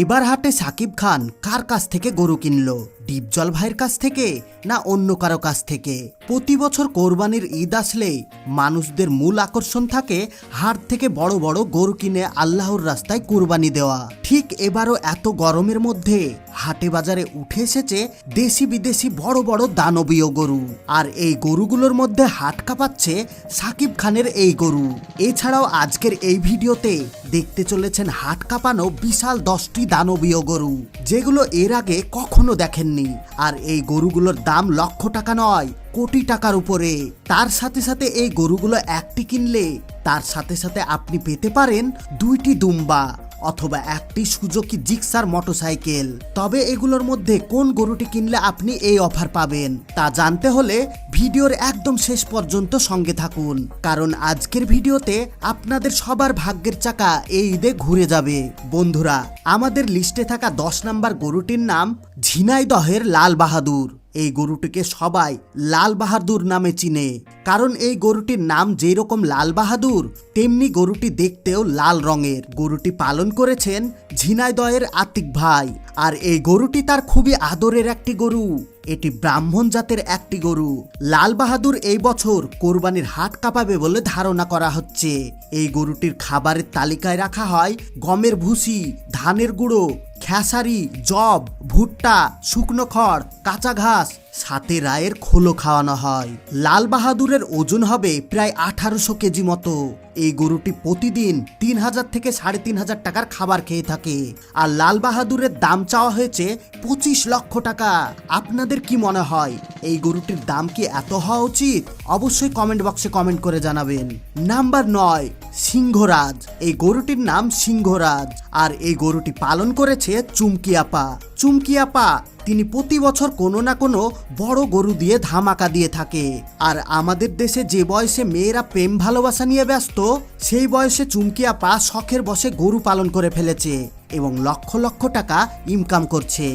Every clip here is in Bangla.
এবার হাটে সাকিব খান কার কাছ থেকে গরু কিনলো? ডিপজল ভাইয়ের কাছ থেকে না অন্য কারও কাছ থেকে? প্রতি বছর কোরবানির ঈদ আসলে মানুষদের মূল আকর্ষণ থাকে হাট থেকে বড় বড় গরু কিনে আল্লাহর রাস্তায় কোরবানি দেওয়া। ঠিক এবারও এত গরমের মধ্যে হাটে বাজারে উঠে এসেছে দেশি বিদেশি বড় বড় দানবীয় গরু। আর এই গরুগুলোর মধ্যে হাট কাঁপাচ্ছে সাকিব খানের এই গরু। এছাড়াও আজকের এই ভিডিওতে দেখতে চলেছেন হাট কাঁপানো বিশাল দশটি দানবীয় গরু, যেগুলো এর আগে কখনো দেখেননি আর এই গরুগুলোর দাম লক্ষ টাকা নয়, কোটি টাকার উপরে। তার সাথে সাথে এই গরুগুলো একটি কিনলে, তার সাথে সাথে আপনি পেতে পারেন দুইটি দুম্বা। অথবা একটি সুজুকি জিক্সার মোটরসাইকেল। তবে এগুলোর মধ্যে কোন গরুটি কিনলে আপনি এই অফার পাবেন, তা জানতে হলে ভিডিওর একদম শেষ পর্যন্ত সঙ্গে থাকুন। কারণ আজকের ভিডিওতে আপনাদের সবার ভাগ্যের চাকা এই ঈদে ঘুরে যাবে। বন্ধুরা, আমাদের লিস্টে থাকা দশ নাম্বার গরুটির নাম ঝিনাইদহের লাল বাহাদুর। এই গরুটিকে সবাই লাল বাহাদুর নামে চিনে। কারণ এই গরুটির নাম যেই রকম লাল বাহাদুর, তেমনি গরুটি দেখতেও লাল রঙের। গরুটি পালন করেছেন ঝিনাইদয়ের আতিক ভাই। আর এই গরুটি তার খুবই আদরের একটি গরু। এটি ব্রাহ্মণ জাতের একটি গরু। লাল বাহাদুর এই বছর কোরবানির হাট কাঁপাবে বলে ধারণা করা হচ্ছে। এই গরুটির খাবারের তালিকায় রাখা হয় গমের ভুসি, ধানের গুঁড়ো, খেসারি জব ভুট্টা, শুকনো খড়, কাঁচা ঘাস সাথে রায়ের খোলো খাওয়ানো হয়। লাল বাহাদুরের ওজন হবে প্রায় আঠারোশো কেজি মতো। এই গরুটি প্রতিদিন তিন হাজার থেকে সাড়ে তিন হাজার টাকার খাবার খেয়ে থাকে। আর লাল বাহাদুরের দাম চাওয়া হয়েছে পঁচিশ লক্ষ টাকা। আপনাদের কি মনে হয়, এই গরুটির দাম কি এত হওয়া উচিত? অবশ্যই কমেন্ট বক্সে কমেন্ট করে জানাবেন। নাম্বার নয়, সিংহরাজ। এই গরুটির নাম সিংহরাজ। আর এই গরুটি পালন করেছে চুমকি আপা। চুমকি আপা তিনি প্রতি বছর কোনো না কোনো বড় গরু দিয়ে ধামাকা দিয়ে থাকে। আর আমাদের দেশে যে বয়সে মেয়েরা প্রেম ভালোবাসা নিয়ে ব্যস্ত, সেই বয়সে চুমকিয়া পা শখের বসে গরু পালন করে ফেলেছে। এবং লক্ষ লক্ষ টাকা ইনকাম করছে।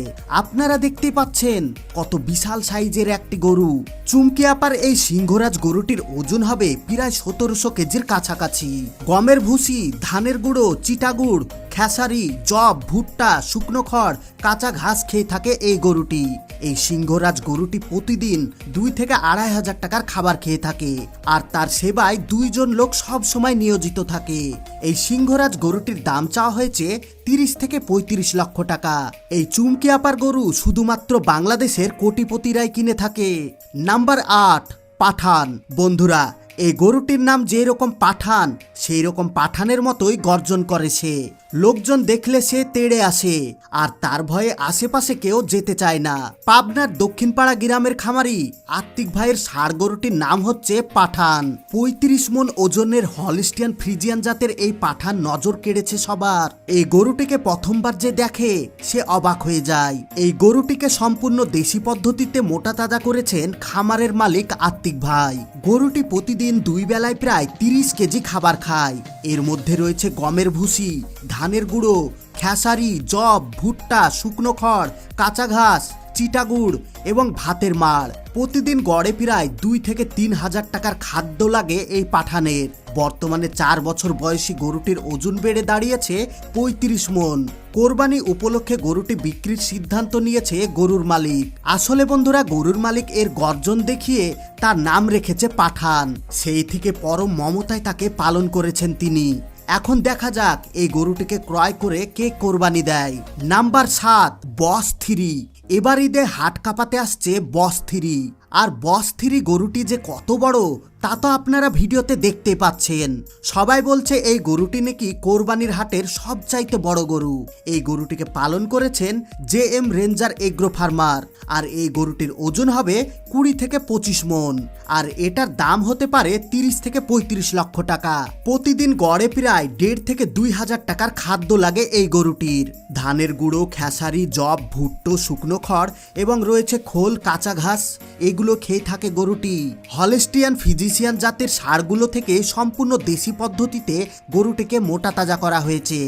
আপনারা দেখতে পাচ্ছেন কত বিশাল সাইজের একটি গরু। চুমকি আপার এই সিংহরাজ গরুটির ওজন হবে প্রায় সতেরোশো কেজির কাছাকাছি। গমের ভুসি, ধানের গুঁড়ো, চিটাগুড়, খেসারি জব ভুট্টা, শুকনো খড়, কাঁচা ঘাস খেয়ে থাকে এই গরুটি। এই সিংহরাজ গরুটি প্রতিদিন দুই থেকে আড়াই হাজার টাকার খাবার খেয়ে থাকে। আর তার সেবায় দুইজন লোক সব সময় নিয়োজিত থাকে। এই সিংহরাজ গরুটির দাম চাওয়া হয়েছে তিরিশ থেকে পঁয়ত্রিশ লক্ষ টাকা। এই চুমকি আপার গরু শুধুমাত্র বাংলাদেশের কোটিপতিরাই কিনে থাকে। নাম্বার আট, পাঠান। বন্ধুরা, এই গরুটির নাম যেরকম পাঠান সেই রকম পাঠানের মতোই গর্জন করে সে। লোকজন দেখলে সে তেড়ে আসে, আর তার ভয়ে আশেপাশে কেউ যেতে চায় না। পাবনার দক্ষিণপাড়া গ্রামের খামারি আত্মিক ভাইয়ের ষাড় গরুটির নাম হচ্ছে পাঠান। পঁয়ত্রিশ মন ওজনের হলিস্টিয়ান ফ্রিজিয়ান জাতের এই পাঠান নজর কেড়েছে সবার। এই গরুটিকে প্রথমবার যে দেখে সে অবাক হয়ে যায়। এই গরুটিকে সম্পূর্ণ দেশি পদ্ধতিতে মোটা তাজা করেছেন খামারের মালিক আত্মিক ভাই। গরুটি প্রতিদিন দুই বেলায় প্রায় তিরিশ কেজি খাবার খায়। এর মধ্যে রয়েছে গমের ভুসি, ধানের গুঁড়ো, খেসারি জব ভুট্টা, শুকনো খড়, কাঁচা ঘাস, চিটাগুড় এবং ভাতের মাড়। প্রতিদিন গড়ে প্রায় দুই থেকে তিন হাজার টাকার খাদ্য লাগে এই পাঠানের। বর্তমানে চার বছর বয়সী গরুটির ওজন বেড়ে দাঁড়িয়েছে পঁয়ত্রিশ মন। কোরবানি উপলক্ষে গরুটি বিক্রির সিদ্ধান্ত নিয়েছে গরুর মালিক। আসলে বন্ধুরা, গরুর মালিক এর গর্জন দেখিয়ে তার নাম রেখেছে পাঠান। সেই থেকে পরম মমতায় তাকে পালন করেছেন তিনি। এখন দেখা যাক এই গরুটিকে ক্রয় করে কে কোরবানি দেয়। নাম্বার সাত, বস থ্রি। এবার ঈদে হাট কাঁপাতে আসছে বস থ্রি। আর বস থ্রি গরুটি যে কত বড় তা তো আপনারা ভিডিওতে দেখতে পাচ্ছেন। সবাই বলছে এই গরুটি নাকি কোরবানির হাটের সবচাইতে বড় গরু। এই গরুটিকে পালন করেছেন J M ranger agro farmer. আর এই গরুটির ওজন হবে কুড়ি থেকে পঁচিশ মন। আর এটার দাম হতে পারে তিরিশ থেকে পঁয়ত্রিশ লক্ষ টাকা। প্রতিদিন গড়ে প্রায় দেড় থেকে দুই হাজার টাকার খাদ্য লাগে এই গরুটির। ধানের গুঁড়ো, খেসারি জব ভুট্টো, শুকনো খড় এবং রয়েছে খোল, কাঁচা ঘাস, এগুলো খেয়ে থাকে গরুটি। হলেস্টিয়ান ফিজিশিয়ান জাতের সারগুলো থেকে সম্পূর্ণ দেশি পদ্ধতিতে গরুটিকে মোটা তাজা করা হয়েছে।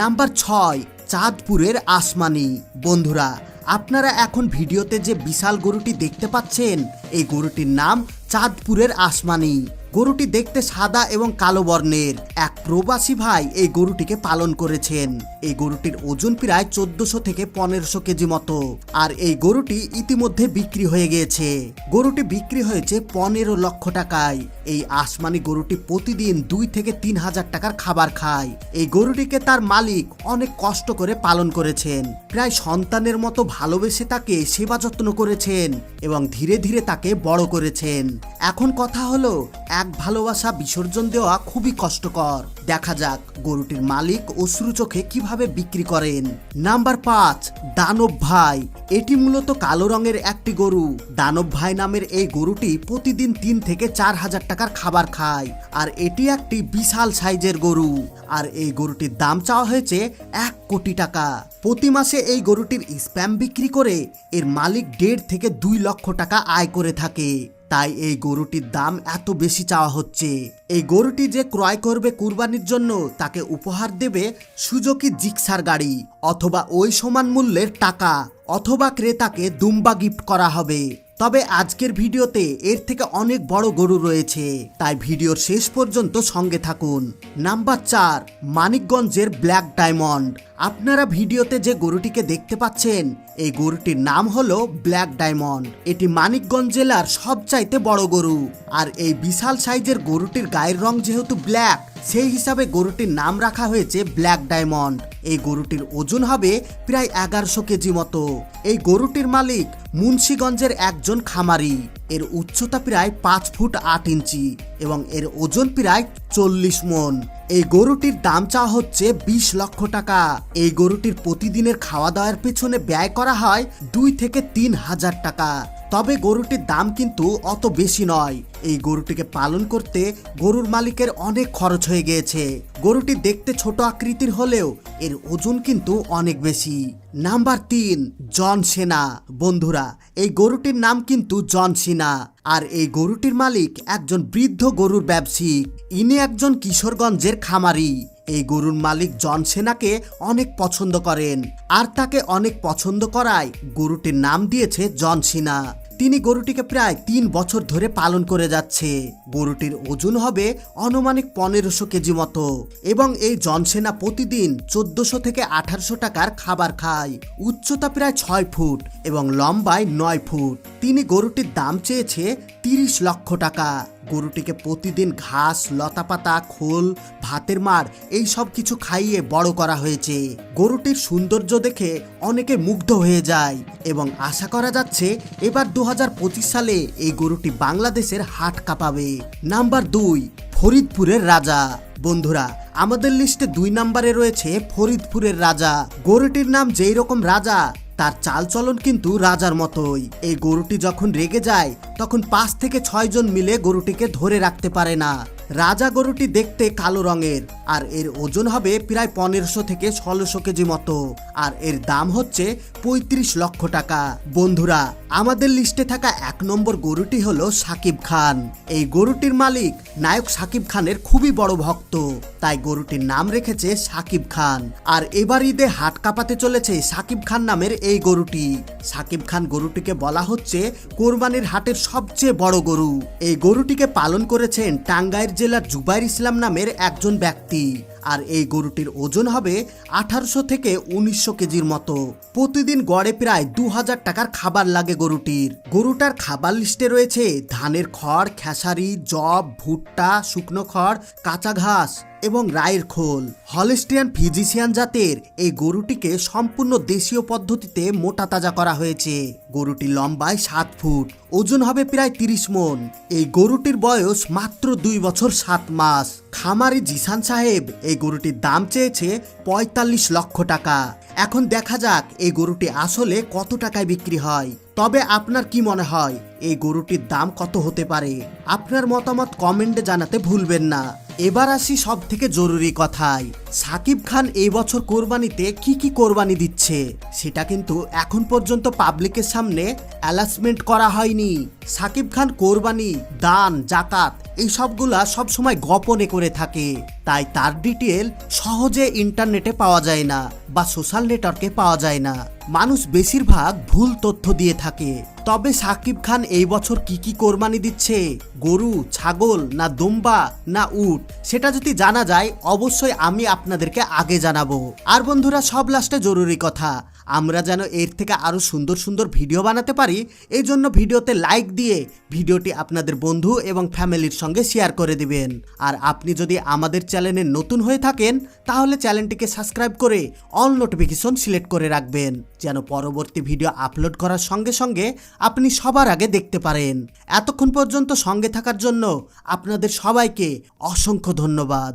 নাম্বার ছয়, চাঁদপুরের আসমানি। বন্ধুরা, আপনারা এখন ভিডিওতে যে বিশাল গরুটি দেখতে পাচ্ছেন, এই গরুটির নাম চাঁদপুরের আসমানি। গরুটি দেখতে সাদা এবং কালো বর্ণের। এক প্রবাসী ভাই এই গরুটিকে পালন করেছেন। এই গরুটির ওজন প্রায় চোদ্দশো থেকে পনেরোশো কেজি মতো। আর এই গরুটি ইতিমধ্যে বিক্রি হয়ে গিয়েছে। গরুটি বিক্রি হয়েছে পনেরো লক্ষ টাকায়। এই আসমানি গরুটি প্রতিদিন দুই থেকে তিন হাজার টাকার খাবার খায়। এই গরুটিকে তার মালিক অনেক কষ্ট করে পালন করেছেন। প্রায় সন্তানের মতো ভালোবেসে তাকে সেবা যত্ন করেছেন এবং ধীরে ধীরে তাকে বড় করেছেন। এখন কথা হলো এক ভালোবাসা বিসর্জন দেওয়া খুবই কষ্টকর। দেখা যাক গরুটির মালিক অশ্রু চোখে কীভাবে বিক্রি করেন। নাম্বার পাঁচ, দানব ভাই। এটি মূলত কালো রঙের একটি গরু। দানব ভাই নামের এই গরুটি প্রতিদিন তিন থেকে চার হাজার টাকার খাবার খায়, আর এটি একটি বিশাল সাইজের গরু। আর এই গরুটির দাম চাওয়া হয়েছে এক কোটি টাকা। প্রতি মাসে এই গরুটির স্প্যাম বিক্রি করে এর মালিক দেড় থেকে দুই লক্ষ টাকা আয় করে থাকে। তাই এই গরুটির দাম এত বেশি চাওয়া হচ্ছে। এই গরুটি যে ক্রয় করবে কুরবানির জন্য, তাকে উপহার দেবে সুজুকি জিক্সার গাড়ি অথবা ওই সমান মূল্যের টাকা, অথবা ক্রেতাকে দুম্বা গিফট করা হবে। তবে আজকের ভিডিওতে এর থেকে অনেক বড় গরু রয়েছে। তাই ভিডিওর শেষ পর্যন্ত সঙ্গে থাকুন। নাম্বার চার, মানিকগঞ্জের ব্ল্যাক ডায়মন্ড। আপনারা ভিডিওতে যে গরুটিকে দেখতে পাচ্ছেন, এই গরুটির নাম হলো ব্ল্যাক ডায়মন্ড। এটি মানিকগঞ্জ জেলার সবচাইতে বড় গরু। আর এই বিশাল সাইজের গরুটির গায়ের রং যেহেতু ব্ল্যাক সেই হিসাবে গরুটির নাম রাখা হয়েছে ব্ল্যাক ডায়মন্ড এই গরুটির ওজন হবে প্রায় এগারোশো কেজি মতো। এই গরুটির মালিক মুন্সীগঞ্জের একজন খামারি। এর উচ্চতা প্রায় পাঁচ ফুট আট ইঞ্চি এবং এর ওজন প্রায় চল্লিশ মন। এই গরুটির দাম চাওয়া হচ্ছে বিশ লক্ষ টাকা। এই গরুটির প্রতিদিনের খাওয়া দাওয়ার পেছনে ব্যয় করা হয় দুই থেকে তিন হাজার টাকা। তবে গরুটির দাম কিন্তু অত বেশি নয়। এই গরুটিকে পালন করতে গরুর মালিকের অনেক খরচ হয়ে গিয়েছে। গরুটি দেখতে ছোট আকৃতির হলেও এর ওজন কিন্তু অনেক বেশি। নাম্বার তিন, জন সেনা। বন্ধুরা, এই গরুটির নাম কিন্তু জন সিনা। আর এই গরুটির মালিক একজন বৃদ্ধ গরুর ব্যবসায়িক ইনি একজন কিশোরগঞ্জের খামারি। এই গরুর মালিক জন সেনাকে অনেক পছন্দ করেন। আর তাকে অনেক পছন্দ করায় গরুটির নাম দিয়েছে জন সিনা। তিনি গরুটিকে প্রায় তিন বছর ধরে পালন করে যাচ্ছে। গরুটির ওজন হবে অনুমানিক পনেরোশো কেজি মতো এবং এই জনসেনা প্রতিদিন চোদ্দশো থেকে আঠারোশো টাকার খাবার খায়। উচ্চতা প্রায় ছয় ফুট এবং লম্বায় নয় ফুট। তিনি গরুটির দাম চেয়েছে তিরিশ লক্ষ টাকা। গরুটিকে প্রতিদিন ঘাস, লতাপাতা, খোল, ভাতের মার এই সব কিছু খাইয়ে বড় করা হয়েছে। গরুটির সৌন্দর্য দেখে অনেকে মুগ্ধ হয়ে যায় এবং আশা করা যাচ্ছে এবার দু হাজার পঁচিশ সালে এই গরুটি বাংলাদেশের হাট কাঁপাবে। নাম্বার দুই, ফরিদপুরের রাজা। বন্ধুরা, আমাদের লিস্টে দুই নম্বরে রয়েছে ফরিদপুরের রাজা। গরুটির নাম যেই রকম রাজা তার চালচলন কিন্তু রাজার মতোই। এই গরুটি যখন রেগে যায়, তখন পাঁচ থেকে ছয় জন মিলে গরুটিকে ধরে রাখতে পারে না। রাজা গরুটি দেখতে কালো রঙের। আর এর ওজন হবে প্রায় পনেরোশো থেকে ষোলোশো কেজি মতো। আর এর দাম হচ্ছে পঁয়ত্রিশ লক্ষ টাকা। বন্ধুরা, আমাদের লিস্টে থাকা এক নম্বর গরুটি হলো সাকিব খান। এই গরুটির মালিক নায়ক সাকিব খানের খুবই বড় ভক্ত। তাই গরুটির নাম রেখেছে সাকিব খান। আর এবার ঈদে হাট কাঁপাতে চলেছে সাকিব খান নামের এই গরুটি। সাকিব খান গরুটিকে বলা হচ্ছে কোরবানির হাটের সবচেয়ে বড় গরু। এই গরুটিকে পালন করেছেন টাঙ্গাইল জেলার জুবাইর ইসলাম নামের একজন ব্যক্তি। happy আর এই গরুটির ওজন হবে আঠারোশো থেকে উনিশশো কেজির মতো। প্রতিদিন গড়ে প্রায় দু হাজার টাকার খাবার লাগে গরুটির। গরুটার খাবার লিস্টে রয়েছে ধানের খড়, খেসারি জব ভুট্টা, শুকনো খড়, কাঁচা ঘাস এবং রায়ের খোল। হলিস্টিয়ান ফিজিশিয়ান জাতের এই গরুটিকে সম্পূর্ণ দেশীয় পদ্ধতিতে মোটা তাজা করা হয়েছে। গরুটি লম্বায় সাত ফুট, ওজন হবে প্রায় তিরিশ মন। এই গরুটির বয়স মাত্র দুই বছর সাত মাস। খামারি জিসান সাহেব এই গরুটির দাম চেয়েছে পঁয়তাল্লিশ লক্ষ টাকা। এখন দেখা যাক এই গরুটি আসলে কত টাকায় বিক্রি হয়। তবে আপনার কি মনে হয়, এই গরুটির দাম কত হতে পারে? আপনার মতামত কমেন্টে জানাতে ভুলবেন না। এবার আসি সব থেকে জরুরি কথায়। সাকিব খান এই বছর কোরবানিতে কি কি কোরবানি দিচ্ছে, সেটা কিন্তু এখন পর্যন্ত পাবলিকের সামনে অ্যালাসমেন্ট করা হয়নি। সাকিব খান কোরবানি, দান, জাকাত, এই সবগুলা সবসময় গোপনে করে থাকে। তাই তার ডিটেল সহজে ইন্টারনেটে পাওয়া যায় না বা সোশ্যাল নেটওয়ার্কে পাওয়া যায় না। মানুষ বেশিরভাগ ভুল তথ্য দিয়ে থাকে। তবে সাকিব খান এই বছর কি কি কোরবানি দিচ্ছে? গরু, ছাগল না দুম্বা না উট? সেটা যদি জানা যায়, অবশ্যই আমি আপনাদেরকে আগে জানাব। আর বন্ধুরা, সব লাস্টে জরুরি কথা। আমরা যেন এর থেকে আরও সুন্দর সুন্দর ভিডিও বানাতে পারি, এই জন্য ভিডিওতে লাইক দিয়ে ভিডিওটি আপনাদের বন্ধু এবং ফ্যামিলির সঙ্গে শেয়ার করে দিবেন। আর আপনি যদি আমাদের চ্যানেলে নতুন হয়ে থাকেন, তাহলে চ্যানেলটিকে সাবস্ক্রাইব করে অল নোটিফিকেশন সিলেক্ট করে রাখবেন, যেন পরবর্তী ভিডিও আপলোড করার সঙ্গে সঙ্গে আপনি সবার আগে দেখতে পারেন। এতক্ষণ পর্যন্ত সঙ্গে থাকার জন্য আপনাদের সবাইকে অসংখ্য ধন্যবাদ।